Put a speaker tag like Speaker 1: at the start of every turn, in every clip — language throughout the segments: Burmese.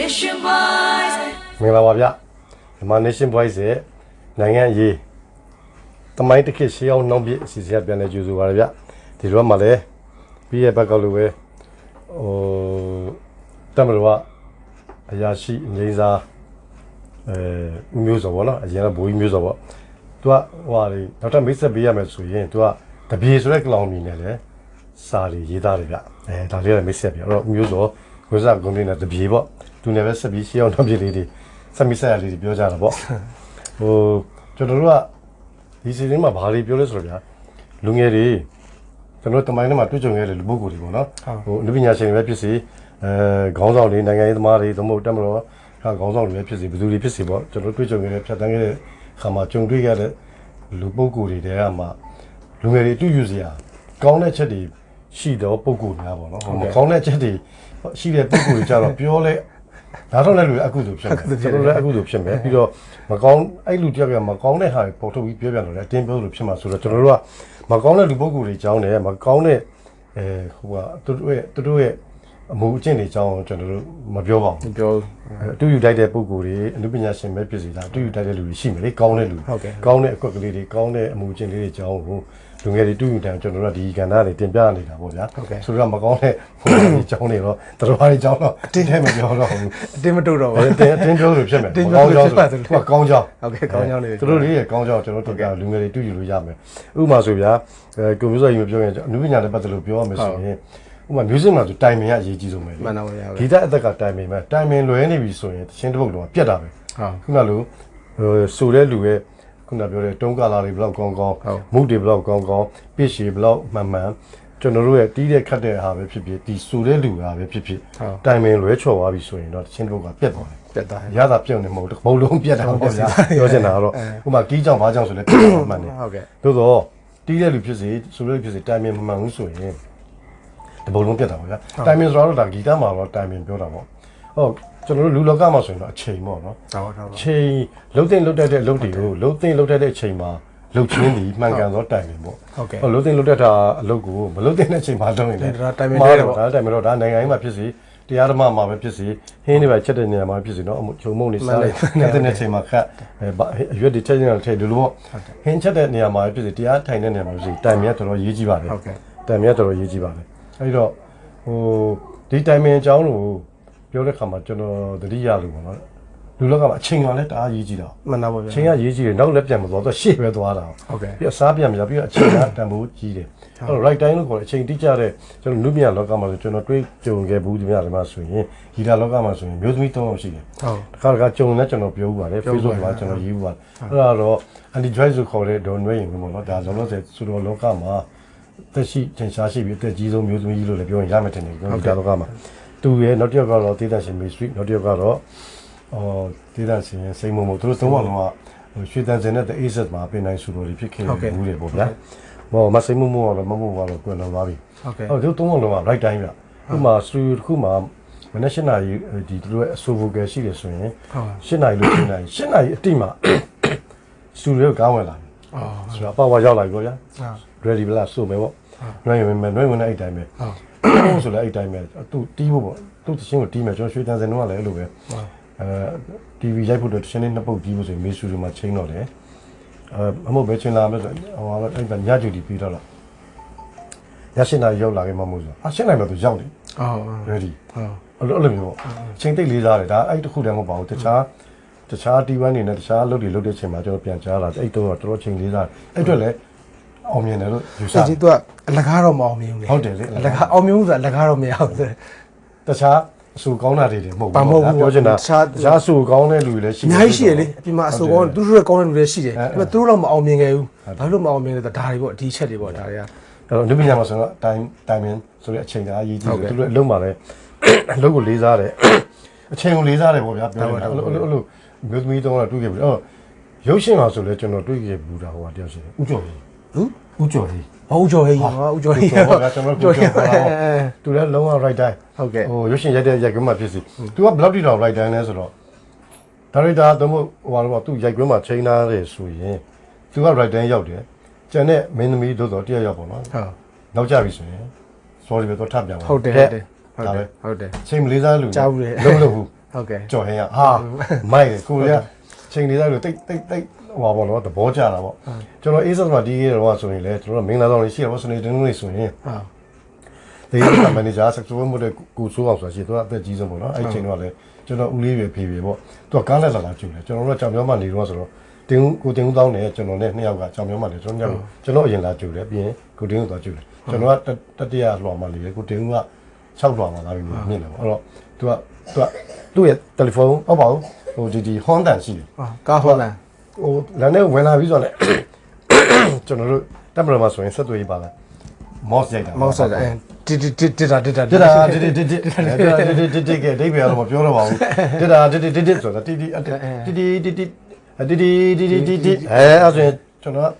Speaker 1: Nation Boys.
Speaker 2: မင်္ဂလာပါဗျမြန်မာ Nation Boys ရဲ့နိုင်ငံရေးတမိုင်းတစ်ခေတ်ရှေးအောင်နှောင်းပြအစီအစဉ်ကပြန်လဲကြိုဆိုပါရဗျဒီတော့မှလည်းပြီးရဲ့ဘက်ကလို့ပဲဟိုတမလို့ကအရာရှိအငိမ့်စားအဲဦးမျိုးစောပေါ့နော်အရင်ကဘိုးကြီးမျိုးစောပေါ့သူကဟိုဟာလေနောက်ထပ်မိတ်ဆက်ပေးရမယ်ဆိုရင်သူကတပြေဆိုတဲ့ကလောင်မီနဲ့လေစာတွေရေးသားတယ်ဗျအဲဒါလေးလည်းမိတ်ဆက်ပြအဲ့တော့ဦးမျိုးစောဝိဇ္ဇာကုန်းလေးနဲ့တပြေပေါ့ သူလည်းပဲဆက်ပြီးရှေးအောင်နှောင်းပြလေးတွေစက်မီဆက်ရလေးတွေပြောကြတာပေါ့ဟိုကျွန်တော်တို့ကဒီစီစဉ်မှာဘာတွေပြောလဲဆိုတော့ဗျာလူငယ်တွေကျွန်တော်တမိုင်းထဲမှာတွေ့ကြုံခဲ့တဲ့လူပုဂ္ဂိုလ်တွေပေါ့နော်ဟိုလူပညာရှင်တွေပဲဖြစ်စီအဲခေါင်းဆောင်တွေနိုင်ငံရေးသမားတွေသမဟုတ်တက်မတော်ခါခေါင်းဆောင်တွေပဲဖြစ်စီဘယ်သူတွေဖြစ်စီပေါ့ကျွန်တော်တွေ့ကြုံခဲ့တဲ့ဖြတ်တန်းခဲ့တဲ့ခါမှာကြုံတွေ့ရတဲ့လူပုဂ္ဂိုလ်တွေတဲကမှလူငယ်တွေတွေ့ယူစရာကောင်းတဲ့ချက်တွေရှိတော့ပုဂ္ဂိုလ်များပေါ့နော်ဟိုမကောင်းတဲ့ချက်တွေရှိတဲ့ပုဂ္ဂိုလ်တွေကြတော့ပြောလဲ ဒါတော့လည်းလူအကုသိုလ်ဖြစ်မယ်ကျွန်တော်လည်းအကုသိုလ်ဖြစ်မယ်ပြီးတော့မကောင်းအဲ့လူတယောက်ကမကောင်းတဲ့ဟာကိုပေါ်ထုတ်ပြီးပြောပြလို့လည်းအတင်းပြောလို့ဖြစ်မှာဆိုတော့ကျွန်တော်တို့ကမကောင်းတဲ့လူပုဂ္ဂိုလ်တွေအကြောင်းနဲ့မကောင်းတဲ့အဲဟိုကသူတို့ရဲ့သူတို့ရဲ့အမှုအကျင့်တွေအကြောင်းကိုကျွန်တော်တို့မပြောပါဘူး
Speaker 3: ပြော
Speaker 2: အဲအတူယူတိုက်တဲ့ပုဂ္ဂိုလ်တွေအနုပညာရှင်ပဲဖြစ်စီတာအတူယူတိုက်တဲ့လူတွေရှိမယ်လေကောင်းတဲ့လူ
Speaker 3: ဟုတ်ကဲ့
Speaker 2: ကောင်းတဲ့အကွက်ကလေးတွေကောင်းတဲ့အမှုအကျင့်လေးတွေအကြောင်းကို လူငယ်တွေတူယူတိုင်ကျွန်တော်တို့ကဒီကဏ္ဍတွေတင်ပြနေတာပေါ့ဗျာ
Speaker 3: ဟုတ်ကဲ့
Speaker 2: ဆိုတော့မကောင်းတဲ့ဟိုအကြောင်းတွေတော့တော်တော်အကြောင်းတော့အတင်းထဲမပြောတော့ဘူး
Speaker 3: အတင်းမတုတ်တော့
Speaker 2: အဲ
Speaker 3: ဘူး
Speaker 2: တင်းတင်းပြောလို့ဖြစ်မယ်
Speaker 3: တင်းပြောလို့ဖြစ်ပါ
Speaker 2: သူ
Speaker 3: သ
Speaker 2: ကကောင်းကြောင်း
Speaker 3: ဟုတ်ကဲ့ကောင်းကြောင်းလေး
Speaker 2: သူတို့လေးရဲ့ကောင်းကြောင်းကျွန်တော်တို့ကလူငယ်တွေတူယူလို့ရမယ်ဥပမာဆိုဗျာအဲကွန်ပျူတာကြီးမပြောရင်အနုပညာနဲ့ပတ်သက်လို့ပြောရမယ်ဆိုရင်ဥပမာ music မှာဆိုတိုင်မင်ကအရေးကြီးဆုံးပဲလေ
Speaker 3: မှန်တော့ရပါ
Speaker 2: ဂီတအသက်ကတိုင်မင်ပဲတိုင်မင်လွဲနေပြီဆိုရင်တချင်းတစ်ပုတ်လုံးကပြတ်တာပဲ
Speaker 3: ဟုတ်
Speaker 2: ခုနလိုဟိုဆိုတဲ့လူရဲ့ ခုနပြောတဲ့တုံးကာလာတွေဘယ်လောက်ကောင်းကောင်း
Speaker 3: ဟုတ်
Speaker 2: မုတ်တွေဘယ်လောက်ကောင်းကောင်းပြည့်ရှည်ဘယ်လောက်မှန်မှန်ကျွန်တော်တို့ရဲ့တီးတဲ့ခတ်တဲ့ဟာပဲဖြစ်ဖြစ်ဒီဆိုတဲ့လူဟာပဲဖြစ်ဖြစ်တိုင်မင်လွဲချော်သွားပြီဆိုရင်တော့တချင်းတစ်ပုတ်ကပြတ်သွားတယ်
Speaker 3: ပြတ်သွားတယ်
Speaker 2: ရတာပြုံနေမဟုတ်ဘူးဘုံလုံးပြတ်တာပေါ့ဗျာပြောချင်တာကတော့ဥပမာကီးကြောင်ဘာကြောင်ဆိုလဲပြတ်တာမှန်တယ်
Speaker 3: ဟုတ်ကဲ့
Speaker 2: သို့တော့တီးတဲ့လူဖြစ်စေဆိုတဲ့လူဖြစ်စေတိုင်မင်မမှန်ဘူးဆိုရင်ဒီဘုံလုံးပြတ်တာပေါ့ဗျာတိုင်မင်ဆိုတော့ဒါဂီတမှာတော့တိုင်မင်ပြောတာပေါ့ဟုတ် ကျွန်တော်တို့လူလောကမှာဆိုရင်တော့အချိန်ပေါ့နော်
Speaker 3: ဟုတ်ဟုတ်
Speaker 2: ချိန်လှုပ်တဲ့လှုပ်တတ်တဲ့အလုပ်တွေကိုလှုပ်တဲ့လှုပ်တတ်တဲ့အချိန်မှာလှုပ်ချင်းဒီမှန်ကန်သောတိုင်ပင်ပေါ့
Speaker 3: ဟုတ်ကဲ့
Speaker 2: ဟောလှုပ်တဲ့လှုပ်တတ်တာအလုပ်ကိုမလှုပ်တဲ့အချိန်မှာလုပ်ရင်လည်း
Speaker 3: ဒါတိုင်ပင်လဲတယ်ပေါ့
Speaker 2: ဒါတိုင်ပင်တော့ဒါနိုင်ငံရေးမှာဖြစ်စီတရားဓမ္မမှာပဲဖြစ်စီဟင်းတွေပဲချက်တဲ့နေရာမှာဖြစ်စီနော်အမှုချုံမုံနေစားတယ်တဲ့ချိန်မှာခက်အဲဘာအရွက်တွေချက်နေတာထည့်လို့လို့ပေါ့ဟင်းချက်တဲ့နေရာမှာပဲဖြစ်စီတရားထိုင်တဲ့နေရာမှာဖြစ်စီတိုင်ပင်ကတော်တော်ရေးကြည့်ပါတယ်
Speaker 3: ဟုတ်ကဲ့
Speaker 2: တိုင်ပင်ကတော်တော်ရေးကြည့်ပါတယ်အဲဒီတော့ဟိုဒီတိုင်ပင်အကြောင်းကို ပြောတဲ့ခါမှာကျွန်တော်သတိရလို့ပေါ့နော်လူလောကမှာအချိန်ကလည်းတအားရေးကြည့်တာ
Speaker 3: မှန်တော့ပါဗျာ
Speaker 2: အချိန်ကရေးကြည့်တယ်နောက်လည်းပြန်မသွားတော့ရှေ့ပဲသွားတာ
Speaker 3: ဟုတ်ကဲ့
Speaker 2: ပြီးတော့စားပြန်မရပြီးတော့အချိန်ကတန်ဖိုးကြီးတယ်အဲ့တော့ right time လို့ခေါ်တယ်အချိန်တိကျတဲ့ကျွန်တော်နုပညာလောကမှာဆိုကျွန်တော်တွေးကြုံခဲ့ဘူးဒီများတွေမှာဆိုရင်ဂီတာလောကမှာဆိုရင်မျိုးသမီး၃ယောက်ရှိတယ်
Speaker 3: ဟုတ်
Speaker 2: တစ်ခါတစ်ခါကြုံနေကျွန်တော်ပြောဦးပါတယ် Facebook မှာကျွန်တော်ရေးဦးပါတယ်အဲ့ဒါတော့ anti drive ဆိုခေါ်တဲ့ဒေါ်နွေးရင်ပေါ့နော်ဒါဆိုလို့ဆိုဆိုတော့လောကမှာတက်ရှိထင်ရှားရှိပြီးအသက်ကြီးဆုံးမျိုးသမီးလို့လည်းပြောရင်ရမယ်ထင်တယ်ကျွန်တော်ဂီတာလောကမှာ သူရဲ့နောက်တစ်ယောက်ကတော့တေးတန်ရှင်မေစထရီနောက်တစ်ယောက်ကတော့အော်တေးတန်ရှင်စိန်မုံမုံသူတို့သုံးယောက်လုံးကဟိုရွှေတန်စင်နဲ့ The Aces မှာပြင်နိုင်ဆိုတော်တွေဖြစ်ခဲ့ဘူးလေပေါ့ဗျာဟောမစိန်မုံမုံကတော့မမုံကတော့ပြန်လာပါပြီ
Speaker 3: ဟုတ်ကဲ့
Speaker 2: ဟုတ်သူသုံးယောက်လုံးက right time ဗျဥပမာ studio တစ်ခုမှာမနေ့၈နာရီဒီသူတို့ရဲ့အဆို vocal ရှိတယ်ဆိုရင်
Speaker 3: ဟုတ်
Speaker 2: ၈နာရီလို့၈နာရီ၈နာရီအတိမှာ studio ကားဝင်လာပြီ
Speaker 3: အော်
Speaker 2: ဆိုတော့ပါဝါရောက်လာပြီပေါ့ဗျာ
Speaker 3: ဟုတ်
Speaker 2: ready ဗလားဆိုမယ်ပေါ့နှွှဲရင်မယ်နှွှဲဝင်တဲ့အဲ့တိုင်းပဲ
Speaker 3: ဟုတ်
Speaker 2: ဆိုလည်းအဲ့တိုင်းပဲသူတီးဖို့ပေါ့သူတချင်းကိုတီးမယ်ကျွန်တော်ရွှေတန်စင်တော့လည်းအဲ့လိုပဲအဲ TV ရိုက်ဖို့တော့တချင်းလေးနှစ်ပုတ်တီးဖို့ဆိုရင်မေဆူတွေမှာချိန်တော့တယ်အဲအမို့ပဲချင်းလာမယ်ဆိုဟိုဟာအဲ့ဒါညကြူတီပြီးတော့လားည၈နာရီရောက်လာခဲ့မှမဟုတ်ဆိုအ၈နာရီမှသူရောက်တယ်
Speaker 3: အော်
Speaker 2: ready
Speaker 3: ဟုတ်
Speaker 2: အဲ့လိုအဲ့လိုမျိုးပေါ့ချိန်တိတ်လေးစားတယ်ဒါအဲ့တစ်ခုတည်းမဟုတ်ပါဘူးတခြားတခြား T1 နေနဲ့တခြားလုပ်တွေလုပ်တဲ့ချိန်မှာကျွန်တော်ပြန်ကြားလာတယ်အဲ့တော့တော်တော်ချိန်လေးစားတယ်အဲ့အတွက်လည်း အောင်မြင်တယ်လို့ယူဆ
Speaker 3: စကြီး
Speaker 2: တယ်
Speaker 3: သူကအလကားတော့မအောင်မြင်ဘူးလေ
Speaker 2: ဟုတ်တယ်လေ
Speaker 3: အလကားအောင်မြင်ဘူးဆိုတာအလကားတော့မရဘူးလေ
Speaker 2: တခြားအဆူကောင်းတာတွေတွေမဟုတ်
Speaker 3: ပါမဟုတ်ဘူး
Speaker 2: ပြောချင်တာ
Speaker 3: တခြား
Speaker 2: တခြားအဆူကောင်းတဲ့လူတွေလည်းရှိ
Speaker 3: အများကြီးရှိတယ်လေအပြင်မှာအဆိုကောင်းသူတို့ရဲ့ကောင်းတဲ့လူတွေရှိတယ်
Speaker 2: အဲ
Speaker 3: ဒါပေမဲ့သူတို့တော့မအောင်မြင်ခဲ့ဘူးဘာလို့မအောင်မြင်လဲဆိုတော့ဒါတွေပေါ့ဒီချက်တွေပေါ့ဒါတွေက
Speaker 2: အဲ့တော့လူပညာမှာဆိုတော့တိုင်းတိုင်းမင်းဆိုတဲ့အချိန်ကအရေးကြီး
Speaker 3: ဟုတ်
Speaker 2: တယ်
Speaker 3: ကဲ့
Speaker 2: သူတို့အလုံးပါလဲအလုံးကိုလေးစားတယ်အချိန်ကိုလေးစားတယ်ပေါ့ဗျာပြောနေတာ
Speaker 3: ဟု
Speaker 2: အဲ့
Speaker 3: တ်
Speaker 2: လို
Speaker 3: ကဲ့
Speaker 2: အဲ့လိုအဲ့လိုမျိုးသမီးတော့တွေ့ခဲ့ပြီအဲ့တော့ရုပ်ရှင်မှာဆိုလဲကျွန်တော်တွေ့ခဲ့ဘူးတာဟိုကတယောက်ရှိတယ်ဥကျော်ကြီး
Speaker 3: ဟူး
Speaker 2: ဥကျော်ကြီး
Speaker 3: ဟောဦးကျော်ဟေးဟောဦးကျော်ဟေး
Speaker 2: ဟုတ်ပါကျွန်တော်ကိုကျော်ပါတော့သူလည်းလုံးဝ right time
Speaker 3: ဟုတ်ကဲ့
Speaker 2: ဟိုရုပ်ရှင်ရိုက်တဲ့ရိုက်ကွင်းမှာဖြစ်စီသူကဘယ်လောက်တိတော့ right time လဲဆိုတော့ဒါရိုက်တာတော့ဟိုဟာတော့သူရိုက်ကွင်းမှာချိန်ထားတယ်ဆိုရင်သူက right time ရောက်တယ်ကျန်တဲ့မင်းသမီးတို့တော့တယောက်ရောက်ပေါ့နော်
Speaker 3: ဟုတ်
Speaker 2: နောက်ကြပြီဆိုရင် sorry ပဲတော့ထပ်ပြန်ပါ
Speaker 3: ဟုတ်တယ်ဟုတ်တယ်ဟုတ်
Speaker 2: ဒါ
Speaker 3: တ
Speaker 2: ပဲ
Speaker 3: ယ်ဟုတ်တယ်
Speaker 2: ချိန်မလေးစားလူ
Speaker 3: ကြားဘူးလေ
Speaker 2: လုံးလို့ဘူး
Speaker 3: ဟုတ်ကဲ့
Speaker 2: ကြော်ဟင်းကဟာမိုက်တယ်ကိုရချိန်နေလိုက်လို့တိတ်တိတ်တိတ် ဟိုပါဘောနော်သဘောကျတာပေါ့ကျွန်တော်အေးဆက်မှာဒီကေတော့ဆိုရင်လေကျွန်တော်မင်္ဂလာဆောင်လေးရှိရပါစနေတင်းနေဆိုရင်
Speaker 3: ဟာ
Speaker 2: ဒီကမန်နေဂျာဆက်သွယ်မှုတဲ့ကိုဆိုးအောင်ဆိုတာရှိသူကအသက်ကြီးဆုံးပေါ့နော်အဲ့ချိန်တော့လေကျွန်တော်ဦးလေးပဲဖေဖေပေါ့သူကကားလက်လာလာကျူတယ်ကျွန်တော်တို့ကကြောင်ပြောင်းမှနေတော့ဆိုတော့တင်းကိုတင်းဦးတောင်းတယ်ကျွန်တော်နဲ့နှစ်ယောက်ကကြောင်ပြောင်းမှနေကျွန်တော်ညကျွန်တော်အရင်လာကျူတယ်ပြီးရင်ကိုတင်းဦးသွားကျူတယ်ကျွန်တော်ကတတိယလွှာမှလေကိုတင်းဦးက6လွှာမှလာပြီးမြင်တယ်ပေါ့အဲ့တော့သူကသူကသူ့ရဲ့တယ်လီဖုန်းဟုတ်ပါဘူးဟိုဒီဒီဟွန်တန်ရှိတယ်
Speaker 3: ဟာကားဟောလန်
Speaker 2: ဟိုလမ်းထဲဝင်လာပြီးဆိုတော့လေကျွန်တော်တို့တက်မရမှာဆိုရင်ဆက်သွယ်ရေးပါလားမော့စ်ရိုက်တာ
Speaker 3: မောက်ဆက်အဲတီတီတီတီတာတီတာ
Speaker 2: တစ်တာတစ်တစ်တစ်တစ်တစ်တစ်တစ်တစ်ကဒိဗေကတော့မပြောတော့ပါဘူးတစ်တာတစ်တစ်တစ်တစ်ဆိုတာတီတီတီတီတီတီတီတီတီတီတီတီအဲအဲ့ဆိုရင်ကျွန်တော်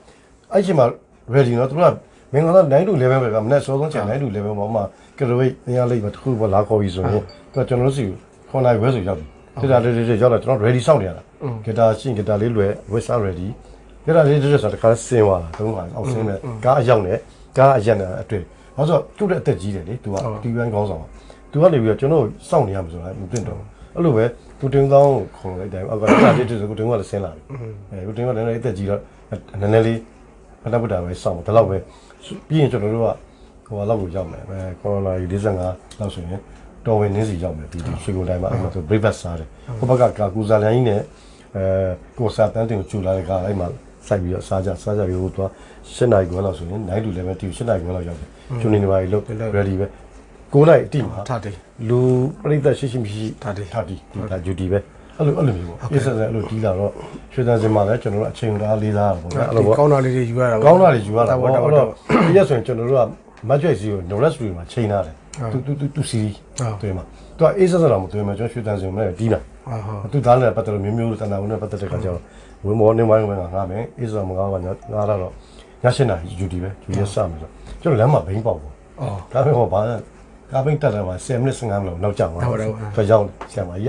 Speaker 2: အဲ့ချိန်မှာ ready နော်သူကမင်္ဂလာ9 to 11ပဲကမနေ့စောဆုံးချိန်9 to 11မှာမှကရဝိတ်နေရာလေးမှာတစ်ခုပေါ်လာခေါ်ပြီးဆိုရင်သူကကျွန်တော်တို့စီခေါ်နိုင်ဝဲဆိုရောက်ပြီတစ်တာတစ်တစ်ရောက်တော့ကျွန်တော် ready စောင့်နေရတာ ဂီတာရှင်းဂီတာလေးလွယ်ဝက်စာ ready ဂီတာလေးတစ်ဆိုတာတခါဆင်းသွားတာသုံးခါအောက်ဆင်းတယ်ကားအရောက်နေကားအရက်နေအတွေ့ဘာလို့ဆိုသူ့တဲ့အသက်ကြီးတယ်လေသူက TV ကောင်းဆောင်သူကနေပြီးတော့ကျွန်တော်စောင့်နေရမှာဆိုတာမသိတော့အဲ့လိုပဲသူတင်ကောင်းခေါ်လိုက်တယ်အောက်ကတာတစ်တစ်ဆိုကိုတင်ကလည်းဆင်းလာပြီအဲကိုတင်ကလည်းအသက်ကြီးတော့နည်းနည်းလေးဖတ်ပတာပဲစောင့်တယ်လောက်ပဲပြီးရင်ကျွန်တော်တို့ကဟိုလောက်ကိုရောက်မယ်အဲကိုရိုနာ45လောက်ဆိုရင်တော်ဝင်နင်းစီရောက်မယ်ဒီဒီရွှေကုန်တိုင်းမှာအဲ့မှာသူ breakfast စားတယ်ဟိုဘက်ကကာကူဇာလန်ကြီးနဲ့ အဲကိုစာတန်းတင်ကိုကျူလာတဲ့ကအဲ့မှာစိုက်ပြီးတော့စားကြစားကြပြီးဟိုသွား7နိုင်ခွဲလောက်ဆိုရင်9 to 11 TV 7နိုင်ခွဲလောက်ရောက်တယ်ကျူနေနေပါပြီလို့ ready ပဲ9နိုင်အတိမှာ
Speaker 3: ထားတယ်
Speaker 2: လူပြိသက်ရှိရှိမရှိ
Speaker 3: ထားတယ်
Speaker 2: ထားတီဒီဒါဂျူတီပဲအဲ့လိုအဲ့လိုမျိုးပေါ့ပြည့်စက်စက်အဲ့လိုတီးလာတော့ရွှေတန်းစင်မှာလည်းကျွန်တော်တို့အချိန်သားလေးသားပေါ့ဗျာအဲ့လိုပေါ့
Speaker 3: ကောင်းတာလေးတွေယူရတာ
Speaker 2: ကောင်းတာတွေယူရတာပေါ့
Speaker 3: တော့
Speaker 2: အဲ့
Speaker 3: တော့
Speaker 2: တော့ဒီရက်ဆိုရင်ကျွန်တော်တို့ကမတ်ဂျွိုက်စီကို Norris Studio မှာချိန်ထားတယ်သူသူသူသူစီတွေ့မှာသူကအေးစက်စက်တော့မတွေ့မှာကျွန်တော်ရွှေတန်းစင်မှာလည်းတီး တာ
Speaker 3: ဟာဟာ
Speaker 2: သူသားနဲ့ပတ်သက်လို့မျိုးမျိုးတန်တာဝင်နဲ့ပတ်သက်တဲ့ခါကျတော့ဝင်းမောနေမိုင်းဝင်ကငားမယ်အေးစက်မငားပါညာငားတော့ညရှင်းတာယူတီပဲယူရစမယ်ဆိုကျွန်တော်လမ်းမှာဘိန်းပေါက်ပေါ့
Speaker 3: အော်
Speaker 2: ဒါပေမဲ့ဟောဘာလဲကားပိတ်တက်တယ်မှာ10မိနစ်15မိနစ်လောက်ကြာမှာ
Speaker 3: ဟုတ်တယ်ဟုတ်တယ်
Speaker 2: ဖျောင်းဆရာမကြီး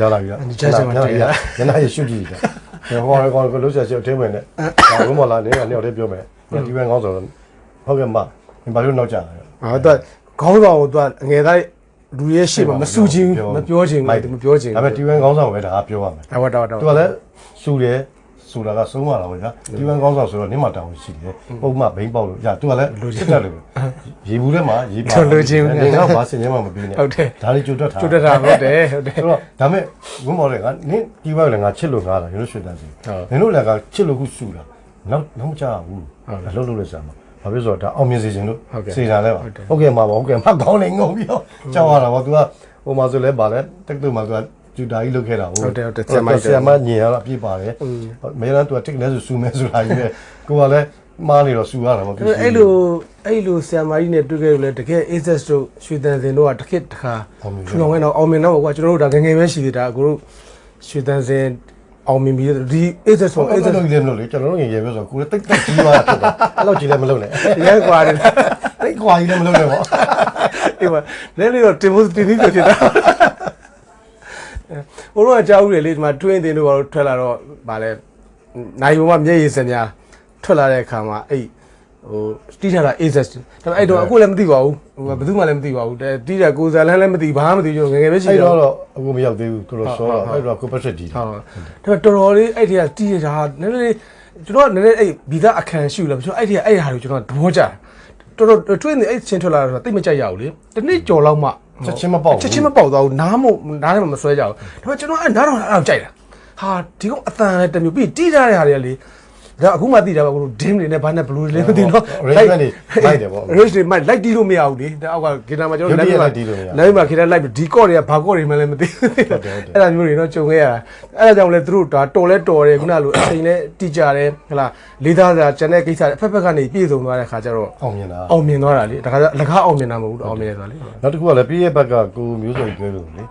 Speaker 2: ရောက်လာပြီလား
Speaker 3: ဒီချက်ချက်မှာတွေ့ရ
Speaker 2: ညနေရရှုကြည့်တယ်ဟောကောကိုလို့ဆက်ချက်အထင်းဝင်နဲ့ဒါဘုမလာနေကနေတော့တည်းပြောမယ်ဒီဘန်ကောင်းဆိုတော့ဟုတ်ကဲ့မဘာလို့နောက်ကြလဲ
Speaker 3: ဟာတော့ခေါင်းဆောင်ကိုသူကအငယ်သား လူရဲ့ရှေ့မှာမဆူချင်းမပြောချင်းဘူးမပြောချင်း
Speaker 2: ဒါပေမဲ့ဒီဘန်ကောင်းဆောင်ပဲဒါကပြောရမယ်
Speaker 3: ဟုတ်တော့တော့
Speaker 2: သူကလည်းစူတယ်ဆိုတာကဆုံးမလာပါဗျာဒီဘန်ကောင်းဆောင်ဆိုတော့နေမှာတောင်းရှိတယ်ပုံမှန်ဘိန်းပေါက်လို့ရသူကလည်းစစ်တက်တယ်ရေဘူးထဲမှာရေပါနေကဘာစင်နေမှမပြီးနဲ့ဒါလေးကြွတ်တက်ထား
Speaker 3: ကျွတ်တာဟုတ်တယ်ဟုတ်တယ်
Speaker 2: ဆိုတော့ဒါမဲ့ဝင်းမော်တွေကနင်းဒီဘက်လည်းငါချစ်လို့ငါတာရလို့ရွှေတန်းစီနင်တို့လည်းကချစ်လို့ခုစူတာနောက်နောက်မကြဘူးအလုပ်လုပ်လိုက်စမ်းပါ ဘာဖြစ်ဆိုတော့ဒါအောင်မြင်စေခြင်းလို့စေတာလဲပါဟုတ်ကဲ့မှာပါဟုတ်ကဲ့မှာကောင်းနေငုံပြီးတော့ကြောက်ရတာပေါ့ तू ကဟိုမှာဆိုလဲပါလဲတက်တူမှာ तू ကဂျူတာကြီးလုပ်ခဲ့တာဟုတ်ဆရာမညင်ရတော့ပြပါတယ်မဲရန် तू ကတစ်လဲဆိုစူမဲဆိုတာကြီးပဲကိုကလည်းမားနေတော့စူရတာပေါ့
Speaker 3: အဲ့လိုအဲ့လိုဆ iam မကြီးနဲ့တွေ့ခဲ့လို့လေတကယ် access တို့ရွှေတန်စင်တို့ကတစ်ခစ်တစ်ခါထူလောင်ခဲ့တော့အောင်မြင်တော့ကွာကျွန်တော်တို့ဒါငငယ်ပဲရှိသေးတာအခုတို့ရွှေတန်စင် အောင်မြင်ပြီးဒီ access ဆို
Speaker 2: အဲ့ဒါ
Speaker 3: access
Speaker 2: တော့လည်းမလို့လေကျွန်တော်တို့ငယ်ငယ်ပဲဆိုကိုလည်းတိတ်တိတ်ကြီးသွားတာဖြစ်တာအဲ့လောက်ကြီးလည်းမလုပ်နဲ့
Speaker 3: ရဲကွာတယ်
Speaker 2: တိတ်ခွာကြီးလည်းမလုပ်နဲ့ပေါ့
Speaker 3: ဒီမှာလဲလေးတော့တင်ဖို့တင်ပြီးဖြစ်တာဘိုးတို့ကကြောက်ဦးတယ်လေဒီမှာ twin တင်တို့ကတော့ထွက်လာတော့ဗာလဲနိုင်ဘုံကမျက်ရည်စင်များထွက်လာတဲ့အခါမှာအဲ့ ဟိုတီးထားတာ access ဒါပေမဲ့အဲ့တော့အခုလည်းမသိပါဘူးဟိုဘယ်သူမှလည်းမသိပါဘူးတဲ့တီးတာကိုယ်စားလန်းလည်းမသိဘာမှမသိကျွန်တော်ငယ်ငယ်ပဲရှိ
Speaker 2: အဲ့
Speaker 3: တော့
Speaker 2: တော့တော့အခုမရောက်သေးဘူးတော်တော်စောတော့အဲ့တော့ကိုပတ်ဆက်တီးတယ်
Speaker 3: ဟုတ်ဒါပေမဲ့တော်တော်လေးအဲ့ဒီကတီးရတာနည်းနည်းလေးကျွန်တော်ကနည်းနည်းအဲ့ဗီဇအခန်းရှိလို့ကျွန်တော်အဲ့ဒီကအဲ့ဒီဟာကိုကျွန်တော်သဘောကျတယ်တော်တော် twin အဲ့ချင်းထွက်လာတော့တိတ်မကြိုက်ရဘူးလေတစ်နှစ်ကြော်လောက်မှ
Speaker 2: ချက်ချင်းမပေါက်ဘူး
Speaker 3: ချက်ချင်းမပေါက်သွားဘူးနားမို့နားထဲမှာမဆွဲကြဘူးဒါပေမဲ့ကျွန်တော်အဲ့နားတော့အဲ့တော့ကြိုက်တာဟာဒီကောင်အတန်လည်းတစ်မျိုးပြီးတီးထားတဲ့ဟာတွေကလေ ဒါအခုမှသိတာပါကို dim တွေနဲ့ဘာနဲ့ blue တွေလည်းမသိတော့
Speaker 2: arrangement တွေလိုက်တယ်ပေါ့
Speaker 3: range တွေမိုက်လိုက်တီးလို့မရဘူးလေဒါအောက်ကဂီတာမှာကျွန်တော်
Speaker 2: ရုပ်တရက်
Speaker 3: မှာ
Speaker 2: လိုက်တီးလို့မရဘူး
Speaker 3: လမ်းမှာဂီတာလိုက်ပြီးဒီကော့တွေကဘာကော့တွေမှလည်းမသိဘူး
Speaker 2: ဟုတ်တယ်ဟုတ်တယ်
Speaker 3: အဲ့ဒါမျိုးတွေတော့ကြုံခဲ့ရတာအဲ့ဒါကြောင့်လဲသူတို့ဒါတော်လဲတော်တယ်ခုနလိုအချိန်လဲတိကျတယ်ဟလာလေးသားစာကျန်တဲ့ကိစ္စတွေအဖက်ဖက်ကနေပြည့်စုံသွားတဲ့ခါကျတော့
Speaker 2: အောင်မြင်တာ
Speaker 3: အောင်မြင်သွားတာလေဒါကလကားအောင်မြင်တာမဟုတ်ဘူးအောင်မြင်တယ်ဆိုတာလေ
Speaker 2: နောက်တစ်ခုကလည်းပြည့်ရဲ့ဘက်ကကိုမျိုးစုံကျွဲလို့လေ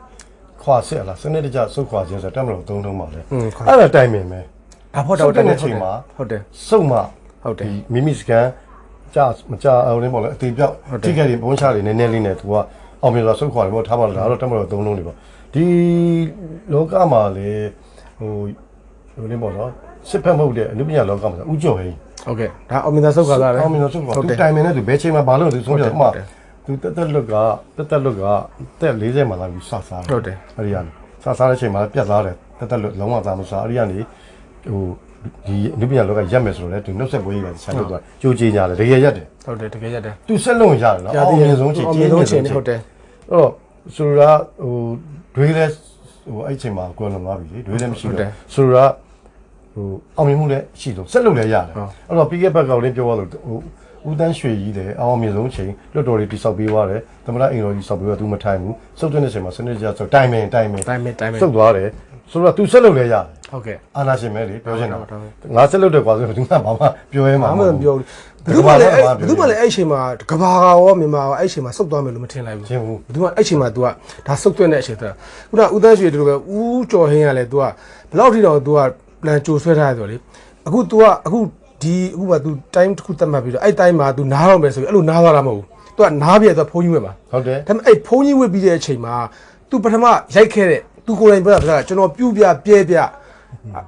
Speaker 2: ခွာဆက်လားစနစ်တကျစုပ်ခွာခြင်းဆိုတက်မလို့သုံးထုံးပါလေအဲ့ဒါတိုင်ပင်ပဲ
Speaker 3: ဒါဖောက်တော့
Speaker 2: စုပ်တဲ့ချိန်မှာ
Speaker 3: ဟုတ်တယ်
Speaker 2: စုပ်မှ
Speaker 3: ဟုတ်တယ်
Speaker 2: ဒီမိမိစကန်ကြာမကြာအောင်လေးပေါ့လေအသေးပြောက်ထိခဲ့တွေဘုံချတွေနည်းနည်းလေးနဲ့သူကအောင်မြင်စွာစုပ်ခွာတယ်ပေါ့ထားပါလားဒါတော့တက်မလို့သုံးလုံးတွေပေါ့ဒီလောကမှာလေဟိုဟိုလေးပေါ့နော်စစ်ဖက်မဟုတ်တဲ့အနုပညာလောကမှာဥကြော်ဟင်း
Speaker 3: ဟုတ်ကဲ့ဒါအောင်မြင်တာစုတ်ခါလာတယ်
Speaker 2: အောင်မြင်စွာစုပ်ခွာသူတိုင်ပင်နဲ့သူဘယ်ချိန်မှာဘာလို့သူဆုံးဖြတ်ဥမာသူတက်တက်လွတ်ကတက်တက်လွတ်ကတက်40မှာလာပြီးစစားတယ်
Speaker 3: ဟုတ်တယ်
Speaker 2: အဲ့ဒီကနေစစားတဲ့အချိန်မှာပြတ်သားတယ်တက်တက်လွတ်လုံးဝသားမစားအဲ့ဒီကနေ ဟိုဒီလူပညာလောကရက်မယ်ဆိုတော့လေသူနှုတ်ဆက်ပွဲကြီးကဆက်လုပ်သွားကြိုးကြည်ညာတယ်တကယ်ရက်တယ်
Speaker 3: ဟုတ်တယ်တကယ်ရတယ်
Speaker 2: သူဆက်လုံးရတယ်နော်အောင်မြင်ဆုံးချိန်
Speaker 3: အောင်
Speaker 2: ကြီး
Speaker 3: မြင်
Speaker 2: မြ
Speaker 3: ဆုံး
Speaker 2: င်
Speaker 3: ချိန်
Speaker 2: ဆုံးချိန်
Speaker 3: ဟုတ်တယ်
Speaker 2: အဲ့တော့ဆိုတော့ဟိုဒွေးလဲဟိုအဲ့ချိန်မှာကိုယ်လုံးသွားပြီလေဒွေးလဲမရှိ
Speaker 3: ဟုတ်တယ်
Speaker 2: တော့ဆိုတော့ဟိုအောင်မြင်မှုလည်းရှိတော့ဆက်လုပ်လည်းရတယ်
Speaker 3: ဟုတ်
Speaker 2: အဲ့တော့ပြီးခဲ့ဘက်ကလည်းပြောရလို့ဟိုဦးတန်းရွှေကြီးတယ်အောင်မြင်ဆုံးချိန်လွတ်တော်လေးတိဆောက်ပေးသွားတယ်သမရအင်တော်ကြီးဆောက်ပေးတော့သူမထိုင်ဘူးစုပ်တဲ့ချိန်မှာစနစ်ကြဆိုတိုင်မင်တိုင်မင်
Speaker 3: တိုင်းမဲ့တိုင်းမဲ့
Speaker 2: စုပ်သွားတယ် ဆိုတော့သူဆက်လုပ်လည်းရတယ်
Speaker 3: ဟုတ်ကဲ့
Speaker 2: အာနာရှင်ပဲလေပြောချင်တာ
Speaker 3: ဟုတ်ဟုတ်
Speaker 2: ငါဆက်လုပ်တယ်ကွာဆိုတော့သူကဘာမှပြောရဲမှာ
Speaker 3: ဘာမှမပြောဘူးဘယ်သူမှလည်းအဲ့ဘယ်သူမှလည်းအဲ့အချိန်မှာကဘာရောမြန်မာရောအဲ့အချိန်မှာစုပ်သွားမယ်လို့မထင်လိုက်ဘူး
Speaker 2: ချင်းဘူး
Speaker 3: ဘယ်သူမှအဲ့အချိန်မှာ तू ကဒါစုပ်သွင်းတဲ့အချိန်ဆိုတာခုနဦးသန်းရွှေတို့ပဲဦးကျော်ဟင်းကလည်း तू ကဘယ်လောက်ထိတော့ तू ကplan ကြိုဆွဲထားရဆိုလေအခု तू ကအခုဒီအခုမှ तू time တစ်ခုသတ်မှတ်ပြီးတော့အဲ့ time မှာ तू နားတော့မယ်ဆိုပြီးအဲ့လိုနားသွားတာမဟုတ်ဘူး तू ကနားပြည့် तू ဖုန်းကြီးဝက်မှာ
Speaker 2: ဟုတ်တယ်
Speaker 3: ဒါပေမဲ့အဲ့ဖုန်းကြီးဝက်ပြီးတဲ့အချိန်မှာ तू ပထမရိုက်ခဲ့တဲ့ तू ကိုယ်တိုင်ပြောတာကျွန်တော်ပြုတ်ပြပြဲပြ